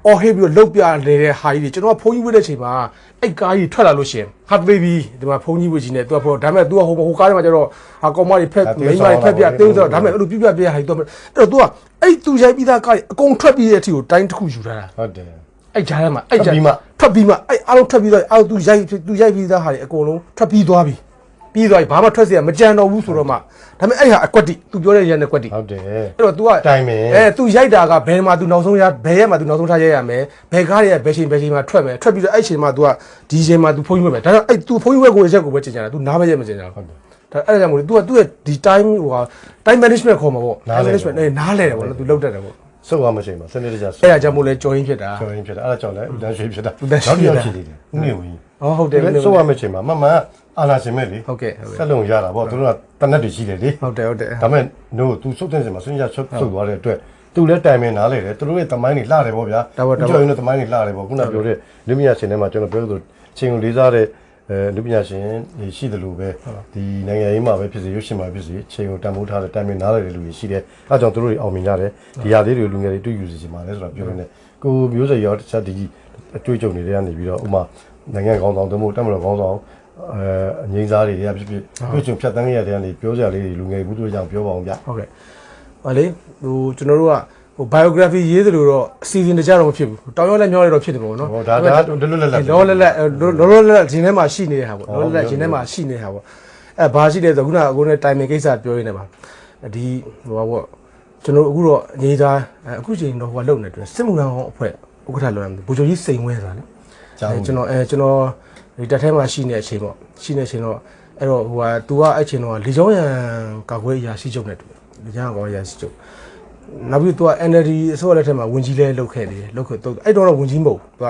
Speaker 3: အော်ဟေးပြီးတော့လုတ်ပြနေတဲ့ဟာကြီးတွေကျွန်တော်ကဖုန်းကြီးဝက်တဲ့အချိန်မှာအဲ့ကားကြီးထွက်လာလို့ရှင် hot baby ဒီမှာဖုန်းကြီးဝက်ကြီးနေ तू ကဖော်ဒါပေမဲ့ तू ကဟိုဟိုကားထဲမှာကျတော့ဟာကောင်မကြီးဖက်မိန်းမကြီးဖက်ပြတေးတော့ဒါပေမဲ့အဲ့လိုပြုတ်ပြပြဲဟာကြီး तू အဲ့တော့ तू ကအဲ့ तू ရိုက်ပြီးသားကားကြီးအကုန်ထွက်ပြီးတဲ့အထိကိုတိုင်းတစ်ခုယူထားတာ
Speaker 2: ဟုတ်တယ်
Speaker 3: အဲ့ကြားထဲမှာအဲ့ကြား
Speaker 2: ထွက်ပြီးမှ
Speaker 3: ထွက်ပြီးမှအဲ့အားလုံးထွက်ပြီးတော့အားလုံး तू ရိုက် तू ရိုက်ပြီးသားဟာတွေအကုန်လုံးထွက်ပြီးသွားပြီ ပြီးသွားပြီဘာမှထွက်เสียမကြံတော့ဘူးဆိုတော့မှဒါပေမဲ့အဲ့ဟာအကွက်တိ तू ပြောတဲ့ရန်တဲ့ကွက်တိ
Speaker 2: ဟုတ်တယ်
Speaker 3: အဲ့တော့ तू က
Speaker 2: တိုင်မယ်
Speaker 3: အဲ तू ရိုက်တာကဘယ်မှာ तू နောက်ဆုံးရဘယ်ရက်မှာ तू နောက်ဆုံးထားရိုက်ရမယ်ဘယ်ကားရဲ့ဘယ်ချိန်ဘယ်ချိန်မှာထွက်မယ်ထွက်ပြီးတော့အဲ့ချိန်မှာ तू ကဒီချိန်မှာ तू ဖုန်းရွက်မယ်ဒါကြောင့်အဲ့ तू ဖုန်းရွက်ကိုရက်ကိုပဲကျင်ကြတာ तू နားမရက်မကျင်ကြဘူး
Speaker 2: ဟုတ်တယ်
Speaker 3: ဒါအဲ့ဒါကြောင့်မို့လို့ तू ကသူ့ရဲ့ဒီ time ဟိုဟာ time management ခေါ်မှာပေါ့
Speaker 2: နား
Speaker 3: time
Speaker 2: လည်
Speaker 3: management နဲ့နားလဲတယ်ပေါ့နော် तू လောက်တတ်တယ်ပေါ့
Speaker 2: စုပ်ရမချိန်မှာစနစ်တကျစုပ်
Speaker 3: အဲ့ဒါကြောင့်မို့လဲကြော်ရင်းဖြစ်တာ
Speaker 2: ကျော်ရင်ဖြစ်တာအဲ့ဒါကြောင့်လည်းဦးတန်းရွှေဖြစ်တာ
Speaker 3: ဦးတန်းရွှေ
Speaker 2: နောက်တစ်ယောက်ဖြစ်နေတယ်ဦးနေဝင်း
Speaker 3: ဟောဟုတ်တယ်
Speaker 2: ဒီစုပ်ရမချိန်မှာမမန် အာနာရှင်မဲ့လေ
Speaker 3: ဟုတ်ကဲ့ဟုတ်ကဲ့
Speaker 2: ဆက်လုံးရတာပေါ့သူတို့ကတနက်တွေရှိတယ်လေ
Speaker 3: ဟုတ်တယ်ဟုတ်တယ်
Speaker 2: ဒါမဲ့ no သူစုပ်တဲ့ချိန်မှာစနစ်တကျစုပ်စုပ်သွားတဲ့အတွက်သူလည်းတိုင်မင်နားလေတယ်သူတို့ရဲ့တမိုင်းတွေလှတယ်ပေါ့ဗျာ
Speaker 3: ဒါပေါ့ဒါပေါ့
Speaker 2: ကျော်ရင်တော့တမိုင်းတွေလှတယ်ပေါ့ခုနပြောတဲ့လူမယာရှင်ထဲမှာကျွန်တော်ပြောလို့ချိန်ကိုလေးစားတဲ့အဲလူပညာရှင်တွေရှိတယ်လို့ပဲဒီနိုင်ငံရေးမှာပဲဖြစ်စေရုပ်ရှင်မှာဖြစ်စေချိန်ကိုတန်ဖိုးထားတဲ့တိုင်မင်နားလေတဲ့လူတွေရှိတယ်အဲဒါကြောင့်သူတို့တွေအောင်မြင်ကြတယ်ဒီဟာလေးတွေလူငယ်တွေတွေ့ယူစီချင်ပါတယ်ဆိုတော့ပြောရင်းနဲ့ကိုမျိုးစေရောတခြားဒီအတွေ့အကြုံတွေတွေကနေပြီးတော့ဥမာနိုင်ငံကောင်းဆောင်တို့မို့တက်မတော်ကောင်းဆောင် အဲအငိမ့်စားတွေတွေကဖြစ်ဖြစ်တွေ့ကြုံဖြတ်တန်းခဲ့ရတဲ့ကနေပြောကြရလေးတွေလူငယ်ဘူးတို့ကြောင့်ပြောပါအောင်ဗျ
Speaker 3: ဟုတ်ကဲ့ဟောလေဟိုကျွန်တော်တို့ကဟို biography ရေးသလိုတော့အစီအစဉ်တကြတော့မဖြစ်ဘူးတောင်ရောလက်မျောလေးတော့ဖြစ်တယ်ပေါ့နော်
Speaker 2: ဟောဒါဒါလွတ်လွတ်လပ်လပ်
Speaker 3: လောလက်လက်လောလောလက်လက်ဂျင်းထဲမှာရှိနေတဲ့ဟာပေါ့လောလက်လက်ဂျင်းထဲမှာရှိနေတဲ့ဟာပေါ့အဲဘာရှိလဲဆိုခုနကအခုနဲ့ timing ကိစ္စပြောရင်းနေပါဒီဟိုပါပေါ့ကျွန်တော်အခုတော့အနေသားအခုချိန်တော့ဟိုကလုံနေတယ်စစ်မှုထမ်းဟောအဖွဲ့ဥက္ကဋ္ဌလုံနေဘူဂျိုကြီးစိန်ဝဲဆိုတာလေ
Speaker 2: ကြောင်း
Speaker 3: အဲကျွန်တော်အဲကျွန်တော် ဒီတက်ထဲမှာရှိနေတဲ့အချိန်ပေါ့ရှိနေတဲ့အချိန်တော့အဲ့တော့ဟိုက तू ကအဲ့ချိန်တော့လေချောင်းရံကာကွယ်အရာရှိချုပ်နဲ့တူတယ်လေချောင်းကာကွယ်အရာရှိချုပ်နောက်ပြီး तू က NLD အစိုးရလက်ထက်မှာဝင်ကြီးလဲလုပ်ခဲ့တယ်လုပ်ခဲ့တော့အဲ့တော့တော့ဝင်ကြီးမဟုတ်ဘူး तू က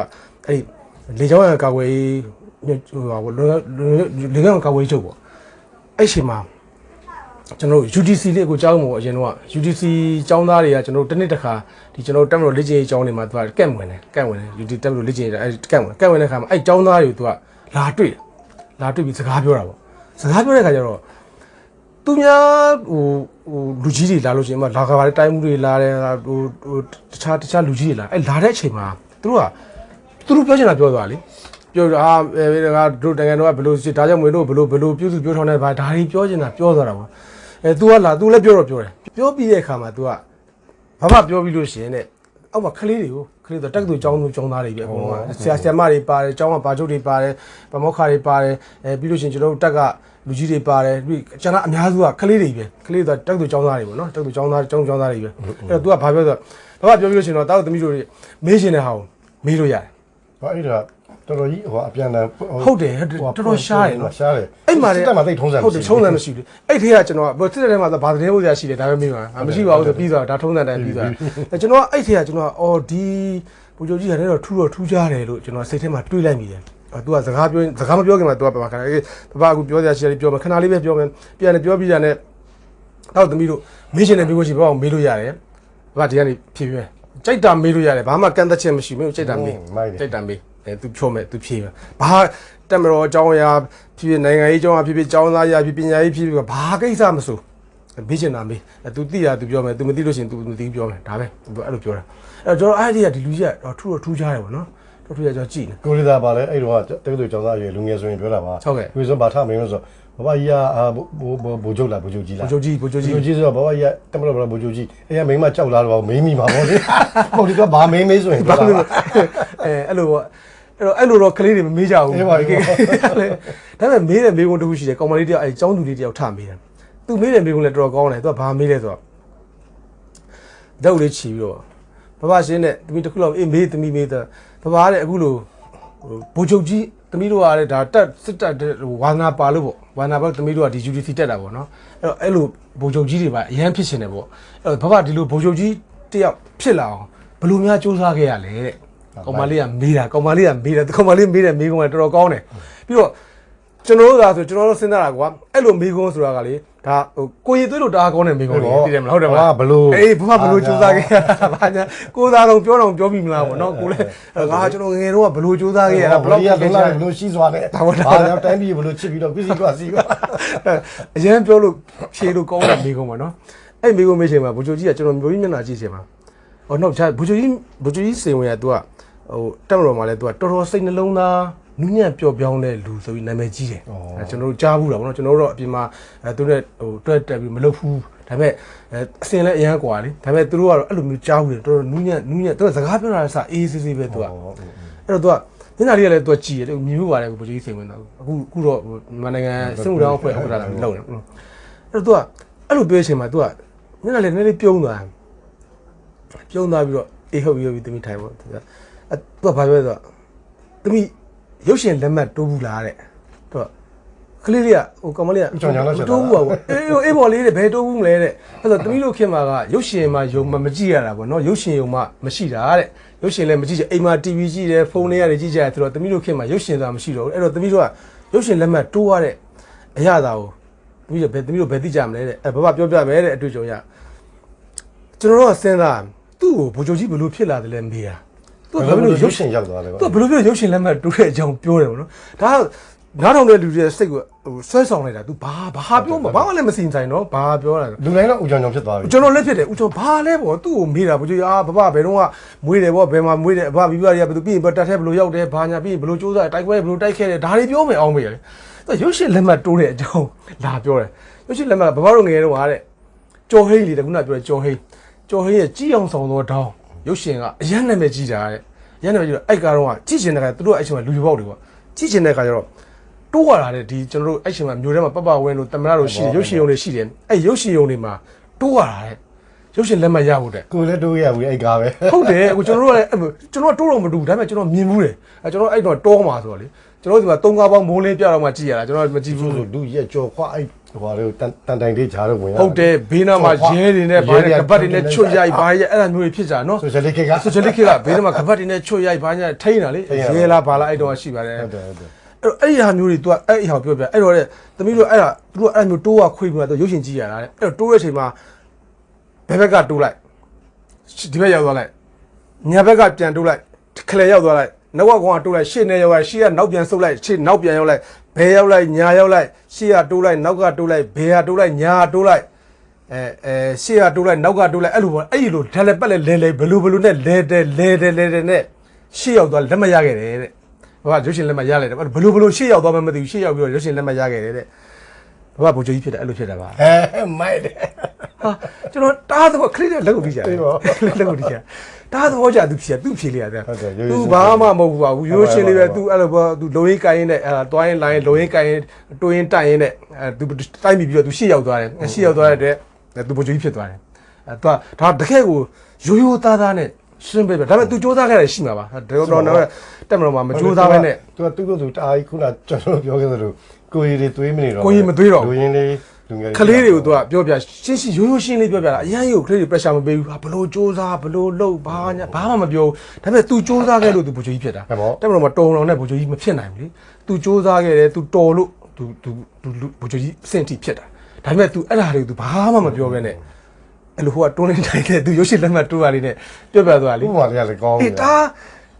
Speaker 3: အဲ့လေချောင်းရံကာကွယ်ဟိုဟာလေချောင်းကာကွယ်ချုပ်ပေါ့အဲ့ချိန်မှာကျွန်တော်တို့ UTC လေးကိုကြောင်းမို့အရင်တော့ UTC ကျောင်းသားတွေကကျွန်တော်တို့တစ်နှစ်တစ်ခါဒီကျွန်တော်တို့တက်မလို့လေ့ကျင့်ရေးကျောင်းတွေမှာသူကကန့်ဝင်တယ်ကန့်ဝင်တယ် UTC တက်မလို့လေ့ကျင့်ရေးအဲကန့်ဝင်ကန့်ဝင်တဲ့ခါမှာအဲကျောင်းသားတွေကိုသူက လာတွေ့တယ်လာတွေ့ပြီးစကားပြောတာပေါ့စကားပြောတဲ့ခါကျတော့သူများဟိုဟိုလူကြီးတွေလာလို့ရှိရင်မလာခါပါတဲ့တိုင်းမှုတွေလာတယ်ဟိုဟိုတခြားတခြားလူကြီးတွေလာအဲလာတဲ့အချိန်မှာသူတို့ကသူတို့ပြောချင်တာပြောသွားလေပြောတော့အာအဲငါတို့တကယ်တော့ဘယ်လိုစစ်ဒါကြောင့်မင်းတို့ဘယ်လိုဘယ်လိုပြုစုပြောထောင်းနေပါဒါတွေပြောချင်တာပြောသွားတာပေါ့အဲ तू ကလာ तू လည်းပြောတော့ပြောတယ်ပြောပြီးတဲ့အခါမှာ तू ကဘာမှပြောပြီးလို့ရှိရင်တဲ့အောက်မှာကလေးတွေကို ကလေးတွေတက္ကသိုလ်ကျောင်းသူကျောင်းသားတွေပဲအကုန်လုံးကဆရာဆရာမတွေပါတယ်ကျောင်းကပါချုပ်တွေပါတယ်ပမောက္ခတွေပါတယ်အဲပြီးလို့ရှိရင်ကျွန်တော်တို့တက်ကလူကြီးတွေပါတယ်ပြီးကျွန်တော်အများစုကကလေးတွေပဲကလေးတွေတက္ကသိုလ်ကျောင်းသားတွေပေါ့နော်တက္ကသိုလ်ကျောင်းသားကျောင်းကျောင်းသားတွေပဲအဲ့တော့ तू ကဘာပြောဆိုဘာမှပြောပြီးလို့ရှိရင်တော့တားသမီးတို့တွေမေးရှင်တဲ့ဟာကိုမေးလို့ရတယ်
Speaker 2: ဟောအဲ့ဒါ တော်တော်ကြီးဟိုအပြန်တန်
Speaker 3: ဟုတ်တယ်ဟုတ်တယ်တော်တော်ရှားတယ်နော်
Speaker 2: ရှားတယ်
Speaker 3: အဲ့မှာ
Speaker 2: စစ်တပ်မှာသိပ်ထုံးစံ
Speaker 3: ဟုတ်တယ်ထုံးစံမရှိဘူးအဲ့ဒီကကျွန်တော်ကစစ်တဲ့ထဲမှာဘာသတင်းဖို့ရရှိတယ်ဒါပဲမေးပါမရှိပါဘူးဆိုပြီးသွားဒါထုံးစံတိုင်းပြီးသွားအဲကျွန်တော်ကအဲ့ဒီကကျွန်တော်ကအော်ဒီဘူဂျိုကြီးကလည်းတော့ထူတော့ထူးကြတယ်လို့ကျွန်တော်စိတ်ထဲမှာတွေးလိုက်မိတယ်အဲ तू ကစကားပြောစကားမပြောခင်မှာ तू ကဘာခဏလေးဘာဘာအခုပြောရရှိတယ်ပြောမယ်ခဏလေးပဲပြောမယ်ပြန်တယ်ပြောပြီးတာနဲ့တော့သမီးတို့မေးချင်တဲ့ပြောချင်ဘာအောင်မေးလို့ရတယ်ဘာဒီကနေဖြည့်ပြကြိုက်တာမေးလို့ရတယ်ဘာမှကန့်သက်ချက်မရှိဘူးကြိုက်တာမေး
Speaker 2: မိုက်တယ်
Speaker 3: တိတ်တံမေးအဲ သူဖြော့မယ်သူဖြေမယ်ဘာတက်မတော်အကြောင်းအရာဖြစ်ဖြစ်နိုင်ငံရေးအကြောင်းအရာဖြစ်ဖြစ်ကျောင်းသားအရာဖြစ်ပညာရေးဖြစ်ဖြစ်ဘာကိစ္စမဆိုမေးချင်တာမေးသူသိတာသူပြောမယ်သူမသိလို့ရှိရင်သူမသိဘူးပြောမယ်ဒါပဲသူအဲ့လိုပြောတာအဲ့တော့ကျွန်တော်အဲ့ဒီကဒီလူကြီးကတော့ထူတော့ထူးခြားတယ်ပေါ့နော်ထူးထူးခြားကျွန်တော်ကြည့်နေ
Speaker 2: ကိုလေးသားပါလဲအဲ့တော့ကတက္ကသိုလ်ကျောင်းသားအရွယ်လူငယ်ဆိုရင်ပြောတာပါ
Speaker 3: ဟုတ်ကဲ့
Speaker 2: ကိုယ်စွန်ဘာထမင်းလို့ဆိုဘဘကြီးကဘိုးဘိုးချုပ်လားဘိုးချုပ်ကြီးလား
Speaker 3: ဘိုးချုပ်ကြီးဘိုးချုပ်ကြီး
Speaker 2: ဘိုးချုပ်ကြီးဆိုတော့ဘဘကြီးကတက်မလို့ဘိုးချုပ်ကြီးအဲ့ရမိန်းမကြောက်လားတော့မင်းမိပါပေါ့လေဟုတ်ဒီကဘာမင်းမေးဆိုရင်
Speaker 3: ဘာလို့အဲအဲ့လိုပေါ့ အဲ့တော့အဲ့လိုတော့ကလေးတွေမမေးကြဘူး
Speaker 2: အေးပါအေးပါ
Speaker 3: ဒါပေမဲ့မေးတဲ့မေးခွန်းတစ်ခုရှိတယ်ကောင်မလေးတယောက်အဲចောင်းသူလေးတယောက်ထမေးတယ်သူမေးတဲ့မေးခွန်းလည်းတော်တော်ကောင်းတယ်သူကဘာမေးလဲဆိုတော့ဓာတ်လေးချီပြီးတော့ဘဘရှင်းတဲ့တမီတစ်ခုလောက်အေးမေးတမီမေးတဲ့ဘဘတဲ့အခုလိုဟိုဘိုလ်ချုပ်ကြီးတမီတို့ကလည်းဒါတက်စစ်တက်တဲ့ဟိုဝါသနာပါလို့ပေါ့ဝါသနာပါတမီတို့ကဒီ UDC တက်တာပေါ့နော်အဲ့တော့အဲ့လိုဘိုလ်ချုပ်ကြီးတွေပါအရန်ဖြစ်ရှင်တယ်ပေါ့အဲ့တော့ဘဘဒီလိုဘိုလ်ချုပ်ကြီးတယောက်ဖြစ်လာအောင်ဘယ်လိုများစူးစမ်းခဲ့ရလဲတဲ့ ကောင်မလေးကမေးတာကောင်မလေးကမေးတယ်ကောင်မလေးမေးတယ်မေးခွန်းကတော်တော်ကောင်းတယ်ပြီးတော့ကျွန်တော်တို့သာဆိုကျွန်တော်တို့စဉ်းစားတာကွာအဲ့လိုမေးခွန်းဆိုတာကလေဒါဟိုကိုရည်သွေးလို့တအားကောင်းတဲ့မေးခွန်းလေးသိတယ်မလားဟုတ်တယ်မလား
Speaker 2: ဘလို့
Speaker 3: အေးဘုရားဘလို့ကြိုးစားခဲ့ရတာဘာညာကိုသားတော့ပြောတော့ပြောပြီမလားဗောနော်ကိုလည်းငါကျွန်တော်ငယ်တော့ဘလို့ကြိုးစားခဲ့ရတာ
Speaker 2: ဘ
Speaker 3: ဘ
Speaker 2: လို့
Speaker 3: လို့
Speaker 2: ရ
Speaker 3: ကြိုး
Speaker 2: တော့
Speaker 3: စား
Speaker 2: ဘလို့ရှိသွားတယ်ဘာရောက်တိုင်းပြည်ဘလို့ချစ်ပြီးတော့ပြည်စီကစီက
Speaker 3: အရင်ပြောလို့ဖြေလို့ကောင်းတဲ့မေးခွန်းပါနော်အဲ့မေးခွန်းမေးချိန်မှာဘုချုပ်ကြီးကကျွန်တော်မျိုးကြီးမျက်နှာကြည့်ချိန်မှာဟောနောက်ချဘုချုပ်ကြီးဘုချုပ်ကြီးစေဝင်က तू က ဟိုတက်မတော်မှာလည်းသူကတော်တော်စိတ်နှလုံးသားနူးညံ့ပျော်ပြောင်းတဲ့လူဆိုပြီးနာမည်ကြီးတယ်အဲကျွန်တော်တို့ကြားဘူးတာဗောနော်ကျွန်တော်တို့တော့အပြင်မှာအဲသူတို့ဟိုတွက်တက်ပြီးမလုပ်ဘူးဒါပေမဲ့အစင်လည်းအရန်กว่าလေဒါပေမဲ့သူတို့ကတော့အဲ့လိုမျိုးကြားဘူးတယ်တော်တော်နူးညံ့နူးညံ့သူကစကားပြောတာလည်းစအေးဆေးဆေးပဲသူကအဲ့တော့သူကမျက်နှာလေးကလည်းသူကကြည်တယ်မြင်မှုပါတယ်ကိုပကြီးစိန်ဝင်တော့အခုအခုတော့မြန်မာနိုင်ငံစစ်မှုတောင်းအဖွဲ့ဥက္ကဋ္ဌလာလောက်တယ်အဲ့တော့သူကအဲ့လိုပြောချိန်မှာသူကမျက်နှာလေးနည်းနည်းပြုံးသွားပြုံးသွားပြီးတော့အေးဟုတ်ပြီဟုတ်ပြီသမီးထိုင်ပေါ့သူက အဲ့ तू ကဘာပြောလဲဆိုတော့တမိရုပ်ရှင်လက်မှတ်တိုးဘူးလားတဲ့ तू ကကလေးလေးကဟိုကောင်မလေးကတိုးဘူးပါဘူးအေးအေးပေါ်လေးတဲ့ဘယ်တိုးဘူးမလဲတဲ့အဲ့တော့တမိတို့ခင်မှာကရုပ်ရှင်မှာယုံမမကြည့်ရတာပေါ့နော်ရုပ်ရှင်ယုံမှမရှိတာတဲ့ရုပ်ရှင်လည်းမကြည့်ချင်အိမ်မှာ TV ကြည့်တယ်ဖုန်းထဲကနေကြည့်ကြတယ်ဆိုတော့တမိတို့ခင်မှာရုပ်ရှင်သာမရှိတော့ဘူးအဲ့တော့တမိတို့ကရုပ်ရှင်လက်မှတ်တိုးရတဲ့အရာသာကိုတမိတို့ဘယ်တမိတို့ဘယ်သိကြမလဲတဲ့အဲဘာဘာပြောပြမယ်တဲ့အတွေ့အကြုံရကျွန်တော်တို့ကစဉ်းစားသူ့ကိုဘိုလ်ချုပ်ကြီးဘယ်လိုဖြစ်လာတယ်လဲမေးတာ သူကဘာ
Speaker 2: ဘ
Speaker 3: လို့
Speaker 2: လို့
Speaker 3: ရု
Speaker 2: ရု
Speaker 3: ပ်
Speaker 2: ပ်
Speaker 3: ရှင်
Speaker 2: ရှင်ရောက်သွားတယ်ကွာ
Speaker 3: သူကဘယ်လိုဖြစ်လို့ရုပ်ရှင်လက်မှတ်တိုးတဲ့အကြောင်းပြောတယ်ဗောနော်ဒါကနားထောင်တဲ့လူတွေရဲ့စိတ်ကိုဟိုဆွဲဆောင်လိုက်တာ तू ဘာဘာပြောမှာဘာမှလည်းမစင်ဆိုင်တော့ဘာပြောတာလဲ
Speaker 2: လူတိုင်းတော့ဦးကြောင်ကြောင်ဖြစ်သွားပြီ
Speaker 3: ကျွန်တော်လည်းဖြစ်တယ်ဦးကျော်ဘာလဲဗောသူ့ကိုမေးတာဗောကျွန်တော်အာဘဘဘယ်တော့ကမွေးတယ်ဗောဘယ်မှာမွေးတယ်အဘမိဘတွေကဘယ်သူပြီးရင်ဘယ်တက်ထဲဘယ်လိုရောက်တယ်ဘာညာပြီးရင်ဘယ်လိုစူးစမ်းတိုက်ပွဲဘယ်လိုတိုက်ခဲ့တယ်ဒါတွေပြောမယ်အောင်မေးရတယ်သူကရုပ်ရှင်လက်မှတ်တိုးတဲ့အကြောင်းလာပြောတယ်ရုပ်ရှင်လက်မှတ်ဘဘတို့ငယ်တော့ဟာတဲ့ကျော်ဟိန်းလေတခုနပြောတယ်ကျော်ဟိန်းကျော်ဟိန်းရဲ့ကြီးအောင်ဆောင်သောတောင်း ရုပ်ရှင်ကအရန်နာမည်ကြီးတာတဲ့ရန်နေပြီအဲ့ကတော့ကြည့်ချင်တဲ့ခါသူတို့အဲ့ချိန်မှာလူလူပေါက်တွေပေါ့ကြည့်ချင်တဲ့ခါကျတော့တိုးရတာတဲ့ဒီကျွန်တော်တို့အဲ့ချိန်မှာမျိုးထဲမှာပပဝင်းတို့တမရတို့ရှိတယ်ရုပ်ရှင်ယုံတွေရှိတယ်အဲ့ရုပ်ရှင်ယုံတွေမှာတိုးရတာတဲ့ရုပ်ရှင်လက်မှတ်ရဖို့တဲ့
Speaker 2: ကိုလည်းတိုးရဘူးအဲ့ကားပဲ
Speaker 3: ဟုတ်တယ်အခုကျွန်တော်တို့ကလည်းအဲ့လိုကျွန်တော်ကတိုးတော့မတူဘူးဒါပေမဲ့ကျွန်တော်မြင်ဘူးတယ်အဲကျွန်တော်အဲ့တော့တောမှာဆိုတော့လေကျွန်တော်ဒီမှာ၃ကားပေါင်းမိုးလင်းပြတော့မှကြည့်ရတာကျွန်တော်မကြည့်ဘူး
Speaker 2: ဆိုလူရက်ကြော်ခွာအဲ့ ဟိုတွေကိုတန်တန်တိုင်လေးဂျားတော့ဝင်ရ
Speaker 3: ဟုတ်တယ်ဘေးနားမှာရဲတွေနဲ့ဘာနဲ့ကပတ်တွေနဲ့ချွတ်ရိုက်ဘာရဲအဲ့ဒါမျိုးတွေဖြစ်ကြနော်
Speaker 2: ဆိုရှယ်လစ်ခေတ်က
Speaker 3: ဆိုချယ်လစ်ခေတ်ကဘေးနားမှာကပတ်တွေနဲ့ချွတ်ရိုက်ဘာညာထိန်းတာလေရဲလားဘာလားအဲ့တော့ရှိပါတယ်
Speaker 2: ဟုတ်တယ်ဟုတ်တယ်
Speaker 3: အဲ့တော့အဲ့ဒီဟာမျိုးတွေ तू အဲ့ဒီဟာကိုပြောပြအဲ့တော့တဲ့သမီးတို့အဲ့ဒါသူတို့အဲ့လိုမျိုးတိုးကခွေးပြီးတော့ရုပ်ရှင်ကြည့်ရတာတဲ့အဲ့တော့တိုးတဲ့အချိန်မှာဘယ်ဘက်ကတိုးလိုက်ဒီဘက်ရောက်သွားလိုက်ညာဘက်ကပြန်တိုးလိုက်ခလဲရောက်သွားလိုက်နောက်ကကောင်ကတိုးလိုက်ရှေ့နဲ့ရောက်လိုက်ရှေ့ကနောက်ပြန်ဆုပ်လိုက်ရှေ့နောက်ပြန်ရောက်လိုက် ဘယ်ရောက်လိုက်ညာရောက်လိုက်ရှေ့ကတိုးလိုက်နောက်ကတိုးလိုက်ဘယ်ကတိုးလိုက်ညာတိုးလိုက်အဲအဲရှေ့ကတိုးလိုက်နောက်ကတိုးလိုက်အဲ့လိုပေါ့အဲ့ဒီလိုဓာတ်လက်ပတ်လဲလဲလဲဘလူဘလူနဲ့လဲတယ်လဲတယ်လဲတယ်နဲ့ရှေ့ရောက်သွားလက်မရခဲ့တယ်တဲ့ဘာကရုပ်ရှင်လက်မှတ်ရလိုက်တယ်ဘယ်လိုဘယ်လိုရှေ့ရောက်သွားမှမသိဘူးရှေ့ရောက်ပြီးတော့ရုပ်ရှင်လက်မှတ်ရခဲ့တယ်တဲ့ ဘာကဘိုလ်ချုပ်ကြီးဖြစ်တယ်အဲ့လိုဖြစ်တာပါ
Speaker 2: အဲမိုက်တယ်
Speaker 3: ဟာကျွန်တော်တားတော့ခလေးတဲ့လက်ကိုတီးချာ
Speaker 2: အေးပါ
Speaker 3: လက်ကိုတီးချာတားတော့ကြာသူဖြစ်သူဖြစ်လေရတယ်
Speaker 2: ဟုတ်တယ်ရိုးရိုး
Speaker 3: သူ
Speaker 2: စင်
Speaker 3: ဘာမှမဟုတ်ဘူးပါဘူးရိုးရှင်းလေးပဲ
Speaker 2: ဟုတ်ပါဘူး
Speaker 3: သူအဲ့လိုပေါ့သူလုံရင်းကိုင်းရင်းနဲ့အဲ့ဒါတွိုင်းလိုင်းလုံရင်းကိုင်းရင်းတွင်းတိုင်ရင်းနဲ့အဲသူတိုက်ပြီးပြီးတော့သူရှေ့ရောက်သွားတယ်ရှေ့ရောက်သွားတဲ့အတွက်သူဘိုလ်ချုပ်ကြီးဖြစ်သွားတယ်အဲသူကဒါတကယ်ကိုရိုးရိုးသားသားနဲ့ရှင်းပြပြဒါပေမဲ့ तू စ조사ခဲ့တယ်ရှိမှာပါဒါတော့တော့တက်မလို့မှာမစ조사ပဲနဲ့
Speaker 2: သူကသူ့ကိုယ်သူတအားကြီးခုနကျွန်တော်ပြောခဲ့သလို ကိုရီတွေသွေးမနေတော့
Speaker 3: ကိုရီမသွေးတော့
Speaker 2: လူရင်းလေးလူငယ်
Speaker 3: ကလေးတွေကိုသူကပြောပြရှင်းရှင်းရိုးရိုးရှင်းလေးပြောပြတာအရင်ကြီးကိုကလေးတွေ pressure မပေးဘူးဟာဘလို့စူးစမ်းဘလို့လှုပ်ဘာညာဘာမှမပြောဘူးဒါပေမဲ့ तू စူးစမ်းခဲ့လို့ तू ဘိုလ်ချုပ်ကြီးဖြစ်တာ
Speaker 2: တ
Speaker 3: က်မလို့မတော်တော်နဲ့ဘိုလ်ချုပ်ကြီးမဖြစ်နိုင်ဘူးလေ तू စူးစမ်းခဲ့တယ် तू တော်လို့ तू तू ဘိုလ်ချုပ်ကြီးအဆင့်ထိဖြစ်တာဒါပေမဲ့ तू အဲ့ဒါတွေကို तू ဘာမှမပြောခဲ့နဲ့အဲ့လိုဟိုကတွန်းနေတိုင်းနဲ့ तू ရုပ်ရှင်လက်မှတ်တိုးရလေးနဲ့ပြောပြသွားလေ
Speaker 2: ဥပမာလေးကလည်းကောင်း
Speaker 3: တယ်ဒါ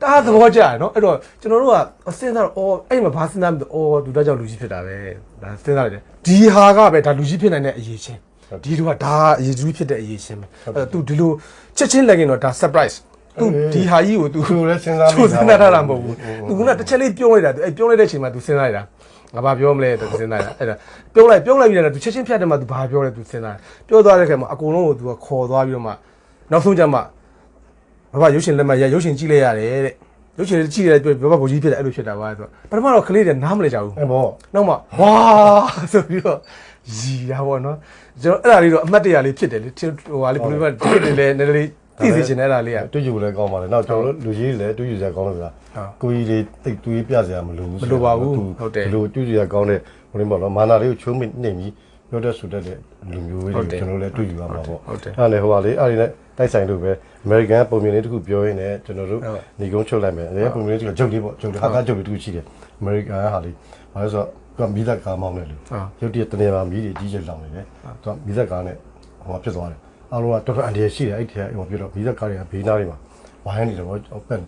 Speaker 3: ဒါသဘောကျတယ်နော်အဲ့တော့ကျွန်တော်တို့ကစဉ်းစားတော့အော်အဲ့မှာဘာစဉ်းစားမလဲအော်သူဒါကြောင့်လူကြီးဖြစ်တာပဲဒါစဉ်းစားရတယ်ဒီဟာကပဲဒါလူကြီးဖြစ်နိုင်တဲ့အရေးချင်းဒီလိုကဒါအရေးကြီးဖြစ်တဲ့အရေးချင်းပဲအဲ့တော့ तू ဒီလိုချက်ချင်းလက်ရင်တော့ဒါ surprise तू ဒီဟာကြီးကို तू
Speaker 2: သူလည်းစဉ်းစား
Speaker 3: သူစဉ်းစားထားတာမဟုတ်ဘူး तू ကတစ်ချက်လေးပြောလိုက်တာ तू အဲ့ပြောလိုက်တဲ့အချိန်မှာ तू စဉ်းစားလိုက်တာ ငါဘာပြောမလဲသူစဉ်းစားတာအဲ့ဒါပြုံးလိုက်ပြုံးလိုက်ပြီးတော့သူချက်ချင်းဖြတ်တယ်မှသူဘာပြောလဲသူစဉ်းစားတယ်ပြောသွားတဲ့ခါမှာအကုန်လုံးကိုသူကခေါ်သွားပြီးတော့မှနောက်ဆုံးကျမှ ဘာဘာရုပ်ရှင်လက်မှတ်ရရုပ်ရှင်ကြည့်လိုက်ရတယ်တဲ့ရုပ်ရှင်ကြည့်ရတယ်ပြောဘာဘိုးကြီးဖြစ်တယ်အဲ့လိုဖြစ်တာပါဆိုပထမတော့ကလေးတွေနားမလဲကြဘူး
Speaker 2: အဲ့ဘော
Speaker 3: နောက်မှဝါဆိုပြီးတော့ရီတာပေါ့နော်ကျွန်တော်အဲ့ဒါလေးတော့အမှတ်တရလေးဖြစ်တယ်လေဟိုဟာလေးဘယ်လိုမှဖြစ်တယ်လေနည်းနည်းလေးသိစေချင်တဲ့အဲ့ဒါလေးက
Speaker 2: တွေ့ကြည့်လို့လည်းကောင်းပါလေနောက်ကျွန်တော်တို့လူကြီးတွေလည်းတွေ့ကြည့်စရာကောင်းလို့ဗျာ
Speaker 3: ဟုတ်
Speaker 2: ကိုကြီးတွေတိတ်တွေးပြစရာမလိုဘူး
Speaker 3: မလိုပါဘူးဟုတ်တယ်
Speaker 2: ဒီလိုတွေ့ကြည့်စရာကောင်းတဲ့ဟိုလေးပေါ့နော်မာနာလေးကိုချိုးမိနေပြီပြောတတ်ဆိုတတ်တဲ့လူမျိုးတွေ
Speaker 3: ဟုတ်တယ်
Speaker 2: ကျွန်တော်လည်းတွေ့ကြည့်ရမှာပေါ့
Speaker 3: ဟုတ်တယ်
Speaker 2: အဲ့ဒါလည်းဟိုပါလေအဲ့ဒီနဲ့ တိုက်ဆိုင်လို့ပဲ American ပုံမြင်လေးတစ်ခုပြောရင်းနဲ့ကျွန်တော်တို့
Speaker 3: ဟုတ်
Speaker 2: ညီကုန်းချုပ်လိုက်မယ်အဲပုံမြင်လေးတစ်ခုဂျုတ်လေးပေါ့ဂျုတ်လေးဟာကဂျုတ်လေးတစ်ခုရှိတယ် American ဟာလေဘာလို့ဆိုတော့သူကမိသက်ကားမောင်းတယ်လို့
Speaker 3: ဟုတ်
Speaker 2: ရုတ်တရက်တနေမှာမီးတွေကြီးကျယ်လောင်နေတယ်သူကမိသက်ကားနဲ့ဟိုဖြစ်သွားတယ်အားလုံးကတော်တော်အန်ဒီရရှိတယ်အဲ့ဒီဟိုပြတော့မိသက်ကားတွေကဘေးနားတွေမှာဝိုင်းနေတယ်ပေါ့ပက်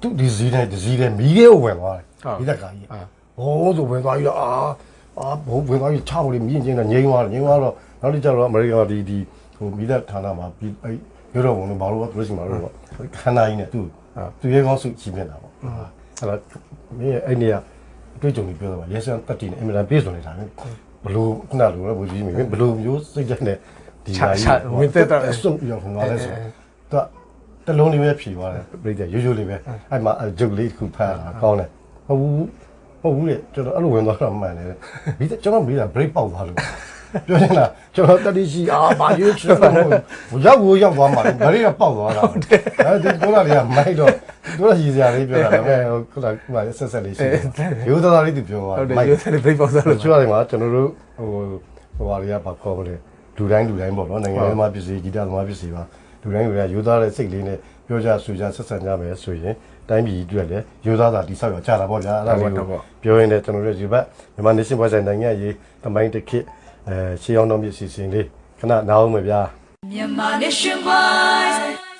Speaker 2: သူဒီဇီးနဲ့ဒီဇီးနဲ့မီးတွေကိုဝင်သွားတယ်မိသက်ကားကြီးဟိုးဆိုဝင်သွားပြီးတော့အာအာဘိုးဝင်သွားပြီးချဖို့လေမြင့်ချင်းတော့ငိမ့်သွားတယ်ငိမ့်သွားတော့နောက်တစ်ကျတော့အမေရိကန်ဒီဒီဟိုမိသက်ဌာနမှာပြီးအဲ့ ရုပ်တော်ဝင်လို့ဘာလို့လဲသူတို့စီမှာတော့ခန္ဓာကြီးနဲ့သူသူရဲကောင်းစုကြီးမြင်တာပေါ့အဲ့တော့မင်းရဲ့အဲ့နေရအတွေ့အကြုံတွေပြောတော့ရဲစံတက်တီနဲ့အင်မတန်ပြည့်စုံနေတာပဲဘလို့ခုနလိုလဲဘုကြီးမင်းဘလို့မျိုးစိတ်ချက်နဲ့ဒီအစွန့်ရောက်ခွန်သွားလဲဆိုတော့တလုံးလေးပဲဖြီသွားတယ်ပြိတ္တရိုးရိုးလေးပဲအဲ့မှာဂျုတ်လေးတစ်ခုဖမ်းတာကောင်းတယ်ဟုတ်ဘူးဟုတ်ဘူးလေကျွန်တော်အဲ့လိုဝင်သွားတော့မှန်တယ်ဘီကျွန်တော်ဘီက break ပေါက်သွားလို့ ပြောနေတာကျွန်တော်တတိရှိအာဘာရွေးချင်တော့ရောက်ကိုရောက်သွားမှာလေဒါလေးကပေါက်သွားတာဟုတ်တယ်အဲဒီဒေါ်လာတွေကမိုက်တော့ဒေါ်လာရည်စရာလေးပြောတာဒါပေမဲ့ခုနကခုနဆက်ဆက်လေးရှိတယ်ရိုးသားသားလေးသူပြောသွား
Speaker 3: ဟုတ်တယ်
Speaker 2: မိုက်
Speaker 3: ရုပ်ရှင်လေး break ပေါက်သွား
Speaker 2: တ
Speaker 3: လို့
Speaker 2: ချို့အချိန်မှာကျွန်တော်တို့ဟိုဟိုဟာတွေကဘာခေါ်မလဲလူတိုင်းလူတိုင်းပေါ့နော်နိုင်ငံရေးသမားပစ္စည်းဂီတသမားပစ္စည်းပါလူတိုင်းလူတိုင်းယူသားတဲ့စိတ်လေးနဲ့ပြောကြဆွေကြဆက်ဆက်ကြမယ်ဆိုရင်တိုင်းပြည်အတွက်လည်းယူသားတာတိဆောက်ရကြတာပေါ့ဗျာအဲ့ဒါလေးကိုပြောရင်းနဲ့ကျွန်တော်တို့ဒီဘက်မြန်မာ nation ဘွဲဆိုင်နိုင်ငံရေးတမိုင်းတစ်ခေတ် အဲရှေးအောင်တော်မြစ်စီစဉ်လေးခဏနားအောင်မယ်ဗျာ
Speaker 1: Myanmar Nation wide